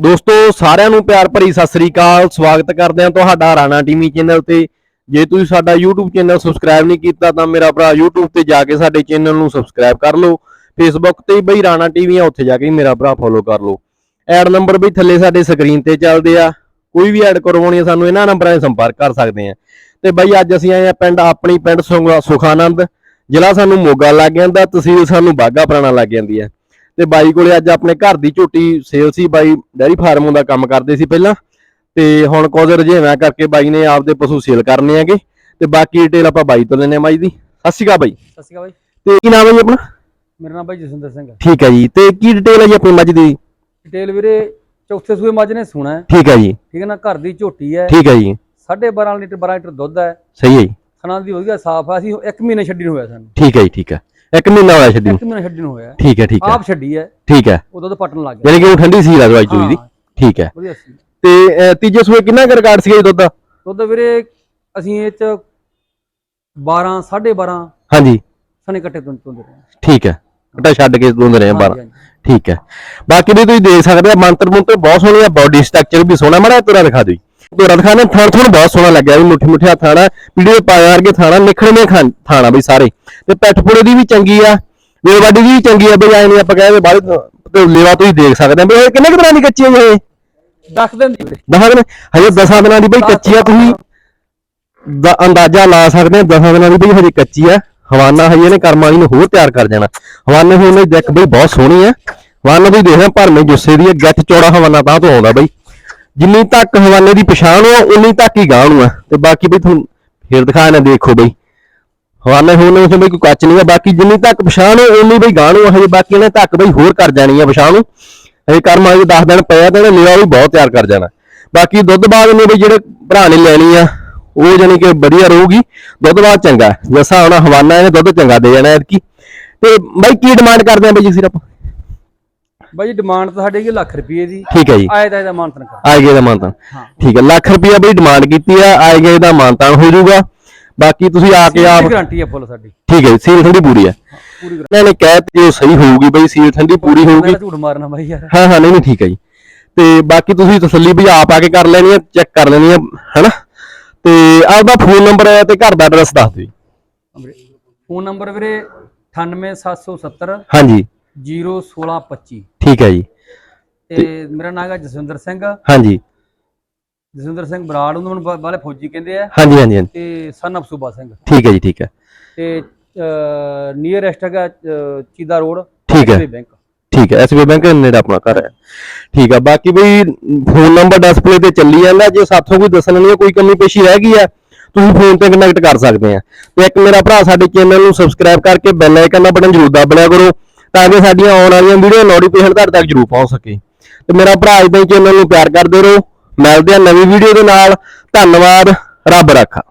ਦੋਸਤੋ, ਸਾਰਿਆਂ ਨੂੰ ਪਿਆਰ ਭਰੀ ਸਤਿ ਸ੍ਰੀ ਅਕਾਲ। ਸਵਾਗਤ ਕਰਦੇ ਹਾਂ ਤੁਹਾਡਾ ਰਾਣਾ ਟੀਵੀ ਚੈਨਲ ਤੇ। ਜੇ ਤੁਸੀਂ ਸਾਡਾ YouTube ਚੈਨਲ ਸਬਸਕ੍ਰਾਈਬ ਨਹੀਂ ਕੀਤਾ, ਤਾਂ ਮੇਰਾ ਭਰਾ YouTube ਤੇ ਜਾ ਕੇ ਸਾਡੇ ਚੈਨਲ ਨੂੰ ਸਬਸਕ੍ਰਾਈਬ ਕਰ ਲਓ। Facebook ਤੇ ਬਈ ਰਾਣਾ ਟੀਵੀ ਆ, ਉੱਥੇ ਜਾ ਕੇ ਮੇਰਾ ਭਰਾ ਫੋਲੋ ਕਰ ਲਓ। ਐਡ ਨੰਬਰ ਵੀ ਥੱਲੇ ਸਾਡੇ ਸਕਰੀਨ ਤੇ ਚੱਲਦੇ ਆ। ਕੋਈ ਵੀ ਐਡ ਕਰਵਾਉਣੀ ਹੈ ਸਾਨੂੰ ਇਹਨਾਂ ਨੰਬਰਾਂ 'ਤੇ ਸੰਪਰਕ ਕਰ ਸਕਦੇ ਆ। ਤੇ ਬਈ ਅੱਜ ਅਸੀਂ ਆਏ ਆ ਪਿੰਡ, ਆਪਣੀ ਪਿੰਡ ਸੁਖ- ਸੁਖਾਨੰਦ। ਜ਼ਿਲ੍ਹਾ ਸਾਨੂੰ ਮੋਗਾ ਲੱਗ ਜਾਂਦਾ, ਤਹਿਸੀਲ ਸਾਨੂੰ ਬਾਗਾ ਪੁਰਾਣਾ ਲੱਗ ਜਾਂਦੀ ਹੈ ਤੇ ਬਾਈ ਕੋਲੇ ਅੱਜ ਆਪਣੇ ਘਰ ਦੀ ਝੋਟੀ ਸੇਲ ਸੀ ਬਾਈ ਡੈਰੀ ਫਾਰਮ ਦਾ ਕੰਮ ਕਰਦੇ ਸੀ ਪਹਿਲਾਂ। ਤੇ ਹੁਣ ਕੁਝ ਰੁਝੇਵਾਂ ਕਰਕੇ ਬਾਈ ਨੇ ਆਪਦੇ ਪਸ਼ੂ ਸੇਲ ਕਰਨੇ ਹੈਗੇ। ਤੇ ਬਾਕੀ ਡਿਟੇਲ ਆਪਾਂ ਬਾਈ ਤੋਂ ਲੈਣੇ ਆ ਬਾਈ ਦੀ। ਸਤਿ ਸ਼੍ਰੀ ਅਕਾਲ ਬਾਈ। ਸਤਿ ਸ਼੍ਰੀ ਅਕਾਲ ਬਾਈ। ਤੇ ਕੀ ਨਾਮ ਹੈ ਜੀ ਆਪਣਾ? ਮੇਰਾ ਨਾਮ ਬਾਈ ਜਸਵਿੰਦਰ ਸਿੰਘ ਹੈ। ਠੀਕ ਹੈ ਜੀ। ਤੇ ਕੀ ਡਿਟੇਲ ਹੈ ਜੀ ਆਪਣੀ ਮੱਝ ਦੀ? ਡਿਟੇਲ ਵੀਰੇ ਚੌਥੇ ਸੂਏ ਮੱਝ ਨੇ ਸੁਣਾ ਠੀਕ ਹੈ ਜੀ। ਠੀਕ ਹੈ ਨਾ ਘਰ ਦੀ ਝੋਟੀ ਹੈ। ਠੀਕ ਹੈ ਜੀ। 12.5 ਲੀਟਰ 12 ਲੀਟਰ ਦੁੱਧ ਹੈ। ਸਹੀ ਹੈ ਜੀ। ਥਣਾ ਦੀ ਵਧੀਆ ਸਾਫ਼ ਆ ਅਸੀਂ ਇੱਕ ਮਹੀਨੇ ਛੱਡੀ ਨੂੰ ਹੋਇਆ ਸਾਨੂੰ। ਠੀਕ ਹੈ ਜੀ ਠੀਕ ਹੈ। ਇੱਕ ਮਹੀਨਾ ਹੋਇਆ ਛੱਡੀ ਨੂੰ। ਇੱਕ ਮਹੀਨੇ ਛੱਡੀ ਨੂੰ ਹੋਇਆ। ਠੀਕ ਹੈ ਠੀਕ ਹੈ। ਆਪ ਛੱਡੀ ਹੈ। ਠੀਕ ਹੈ। ਉਹ ਦੁੱਧ ਪਟਣ ਲੱਗ ਗਿਆ। ਯਾਨੀ ਕਿ ਉਹ ਠੰਡੀ ਸੀ ਦਵਾਈ ਚੋਈ ਦੀ। ਠੀਕ ਹੈ। ਵਧੀਆ ਸੀ। ਤੇ ਤੀਜੇ ਸੂਏ ਕਿੰਨਾ ਕੁ ਰਿਕਾਰਡ ਸੀਗਾ ਜੀ ਦੁੱਧ ਦਾ? ਦੁੱਧ ਵੀਰੇ ਅਸੀਂ ਇਹ ਚ 12 12.5 ਹਾਂਜੀ। ਸਣੇ ਕੱਟੇ ਤੋਂ ਤੋਂ। ਠੀਕ ਹੈ। ਘਟਾ ਛੱਡ ਕੇ ਦੋਂਦੇ ਰਹੇ ਆ ਬਾਰਾਂ। ਹਾਂਜੀ, ਹਾਂਜੀ। ਠੀਕ ਹੈ। ਬਾਕੀ ਵੀ ਤੁਸੀਂ ਦੇਖ ਸਕਦੇ ਆ ਮੰਤਰ ਮੁੰਤਰ ਬਹੁਤ ਸੋਹਣੀ ਆ ਬਾਡੀ ਸਟਰਕਚਰ ਵੀ ਸੋਹਣਾ ਮੜਾ ਤੁਰਾ ਦਿਖਾ ਦਿਓ ਤੁਰਾ ਦਿਖਾਣੇ ਥਾਣ ਥੋੜਾ ਬਹੁਤ ਸੋਹਣਾ ਲੱਗਿਆ ਵੀ ਮੁੱਠੀ ਮੁੱਠਿਆ ਥਾਣਾ ਵੀਡੀਓ ਪਾਇਆ ਵਰਗੇ ਥਾਣਾ ਨਿਖੜਵੇਂ ਖਾਨ ਥਾਣਾ ਵੀ ਸਾਰੇ। ਤੇ ਪਿੱਠ ਪੁੜੇ ਦੀ ਵੀ ਚੰਗੀ ਆ ਵੇਲ ਵਾਡੀ ਦੀ ਵੀ ਚੰਗੀ ਆ ਬਈ ਐ ਨਹੀਂ ਆਪਾਂ ਕਹਿੰਦੇ ਬਾਹਰ ਤੇ ਲੇਵਾ ਤੁਸੀਂ ਦੇਖ ਸਕਦੇ ਆ। ਬਈ ਇਹ ਕਿੰਨੇ ਕੁ ਤਰ੍ਹਾਂ ਦੀ ਕੱਚੀ ਆ ਇਹ? ਦੱਸ ਦਿੰਦੀ ਵੀਰੇ। ਦਸਾਂ ਦਿਨ ਹਜੇ ਦਸਾਂ ਦਿਨਾਂ ਦੀ ਬਈ ਕੱਚੀ ਆ ਤੁਸੀਂ ਦਾ। ਅੰਦਾਜ਼ਾ ਲਾ ਸਕਦੇ ਆ ਦਸਾਂ ਦਿਨਾਂ ਦੀ ਬਈ ਹਜੇ ਕੱਚੀ ਆ। ਹਵਾਨਾ ਹਜੇ ਇਹਨੇ ਕਰਮ ਵਾਲੀ ਨੂੰ ਹੋਰ ਤਿਆਰ ਕਰ ਜਾਣਾ ਹਵਾਨੇ ਹੁਣ ਦੀ ਦੇਖ ਬਈ ਬਹੁਤ ਸੋਹਣੀ ਆ। ਹਵਾਨਾ ਤੁਸੀਂ ਦੇਖਦੇ ਭਰਮੇ ਜੁੱਸੇ ਦੀ ਗੱਠ ਚੌੜਾ ਹਵਾਨਾ ਤਾਂ ਤੋਂ ਆਉਂਦਾ ਬਈ। ਜਿੰਨੀ ਤੱਕ ਹਵਾਨੇ ਦੀ ਪਛਾਣ ਹੋ ਉਨੀ ਤੱਕ ਹੀ ਗਾਹ ਨੂੰ ਆ ਤੇ ਬਾਕੀ ਬਈ ਤੁਹਾਨੂੰ ਫੇਰ ਦਿਖਾ ਨਾ, ਦੇਖੋ ਬਈ। ਹਵਾਨੇ ਹੋਣੇ ਉਸ ਬਈ ਕੋਈ ਕੱਚ ਨਹੀਂ ਆ, ਬਾਕੀ ਜਿੰਨੀ ਤੱਕ ਪਛਾਣ ਆ ਉਨੀ ਬਈ ਗਾਹ ਨੂੰ ਆ ਹਜੇ ਬਾਕੀ ਇਹਨੇ ਤੱਕ ਬਈ ਹੋਰ ਕਰ ਜਾਣੀ ਆ ਪਛਾਣ ਨੂੰ। ਹਜੇ ਕਰਮ ਵਾਲੀ 10 ਦਿਨ ਪਿਆ ਤੇ ਇਹਨੇ ਲਿਆ ਵੀ ਬਹੁਤ ਤਿਆਰ ਕਰ ਜਾਣਾ। ਬਾਕੀ ਦੁੱਧ ਬਾਅਦ ਨੇ ਬਈ ਜਿਹੜੇ ਭਰਾ ਨੇ ਲੈਣੀ ਆ, ਉਹ ਜਾਨੀ ਕਿ ਵਧੀਆ ਰਹੂਗੀ। ਦੁੱਧ ਬਾਅਦ ਚੰਗਾ ਜੈਸਾ ਹੁਣ ਹਵਾਨਾ ਇਹਨੇ ਦੁੱਧ ਚੰਗਾ ਦੇ ਜਾਣਾ ਐਤਕੀ। ਤੇ ਬਾਈ ਕੀ ਡਿਮਾਂਡ ਕਰਦੇ ਆ ਬਈ ਜੀ ਸਿਰਫ ਬਾਈ ਡਿਮਾਂਡ ਤਾਂ ਸਾਡੀ ਹੈਗੀ ਲੱਖ ਰੁਪਏ ਦੀ। ਠੀਕ ਹੈ ਜੀ। ਆਏ ਦਾ ਇਹਦਾ ਮਾਨਤਨ ਕਰ ਆਏ ਗਏ ਦਾ ਮਾਨਤਾਨ ਹਾਂ। ਠੀਕ ਹੈ ਲੱਖ ਰੁਪਇਆ ਬਈ ਡਿਮਾਂਡ ਕੀਤੀ ਆ ਆਏ ਗਏ ਦਾ ਮਾਨਤਾਨ ਹੋ ਜਾਊਗਾ। ਬਾਕੀ ਤੁਸੀਂ ਆ ਕੇ ਆਪ ਗਾਰੰਟੀ ਹੈ ਫੁੱਲ ਸਾਡੀ। ਠੀਕ ਹੈ ਜੀ, ਸੀਲ ਠੰਡੀ ਪੂਰੀ ਆ ਪੂਰੀ ਇਹਨਾਂ ਨੇ ਕਹਿ ਤੇ ਉਹ ਸਹੀ ਹੋਊਗੀ ਬਈ ਸੀਲ ਠੰਡੀ ਪੂਰੀ ਹੋਊਗੀ। ਮੈਂ ਝੂਠ ਮਾਰਨਾ ਬਾਈ ਯਾਰ। ਹਾਂ ਹਾਂ ਨਹੀਂ ਨਹੀਂ ਠੀਕ ਹੈ ਜੀ। ਤੇ ਬਾਕੀ ਤੁਸੀਂ ਤਸੱਲੀ ਵੀ ਆਪ ਆ ਕੇ ਕਰ ਲੈਣੀ ਆ ਚੈੱਕ ਕਰ ਲੈਣੀ ਆ ਹੈਨਾ? ਤੇ ਆਪਦਾ ਫੋਨ ਨੰਬਰ ਤੇ ਘਰ ਦਾ ਐਡਰੈਸ ਦੱਸ ਦਿਓ ਫੋਨ ਨੰਬਰ ਵੀਰੇ 98770 ਹਾਂਜੀ। 01625 ਠੀਕ ਹੈ ਜੀ। ਤੇ ਮੇਰਾ ਨਾਮ ਹੈ ਜਸਵਿੰਦਰ ਸਿੰਘ। ਹਾਂਜੀ। ਜਸਵਿੰਦਰ ਸਿੰਘ ਬਰਾੜ ਉਹਨੂੰ ਮੈਨੂੰ ਬਾਲੇ ਫੌਜੀ ਕਹਿੰਦੇ ਆ। ਹਾਂਜੀ ਹਾਂਜੀ ਹਾਂਜੀ। ਤੇ ਸਨ ਸੂਬਾ ਸਿੰਘ। ਠੀਕ ਹੈ ਜੀ ਠੀਕ ਹੈ। ਤੇ ਨੀਅਰੈਸਟ ਹੈਗਾ ਚੀਦਾ ਰੋਡ ਠੀਕ ਹੈ। ਬੈਂਕ। ਠੀਕ ਹੈ ਐਸਬੀ ਬੈਂਕ ਨੇੜੇ ਆਪਣਾ ਘਰ ਹੈ। ਠੀਕ ਹੈ ਬਾਕੀ ਬਈ ਫੋਨ ਨੰਬਰ ਡਿਸਪਲੇ ਤੇ ਚੱਲੀ ਜਾਂਦਾ। ਜੇ ਸਾਥੋਂ ਕੋਈ ਦੱਸਣ ਨਹੀਂ ਕੋਈ ਕਮੀ ਪੇਸ਼ੀ ਰਹਿ ਗਈ ਹੈ ਤੁਸੀਂ ਫੋਨ ਤੇ ਕਨੈਕਟ ਕਰ ਸਕਦੇ ਆ। ਤੇ ਇੱਕ ਮੇਰਾ ਭਰਾ ਸਾਡੇ ਚੈਨਲ ਨੂੰ ਸਬਸਕ੍ਰਾਈਬ ਕਰਕੇ ਬੈਲ ਆਈਕਨ ਦਾ ਬਟਨ ਜ਼ਰੂਰ ਦਬ ਲਿਆ ਕਰੋ। ਤਾਂ ਕਿ ਸਾਡੀਆਂ ਆਉਣ ਵਾਲੀਆਂ ਵੀਡੀਓ ਨੋਟੀਫਿਕੇਸ਼ਨ ਤੁਹਾਡੇ ਤੱਕ ਜ਼ਰੂਰ ਪਹੁੰਚ ਸਕੇ। ਤੇ ਮੇਰਾ ਭਰਾ ਇਦਾਂ ਹੀ ਚੈਨਲ ਨੂੰ ਪਿਆਰ ਕਰਦੇ ਰਹੋ। ਮਿਲਦੇ ਆ ਨਵੀਂ ਵੀਡੀਓ ਦੇ ਨਾਲ। ਧੰਨਵਾਦ। ਰੱਬ ਰਾਖਾ।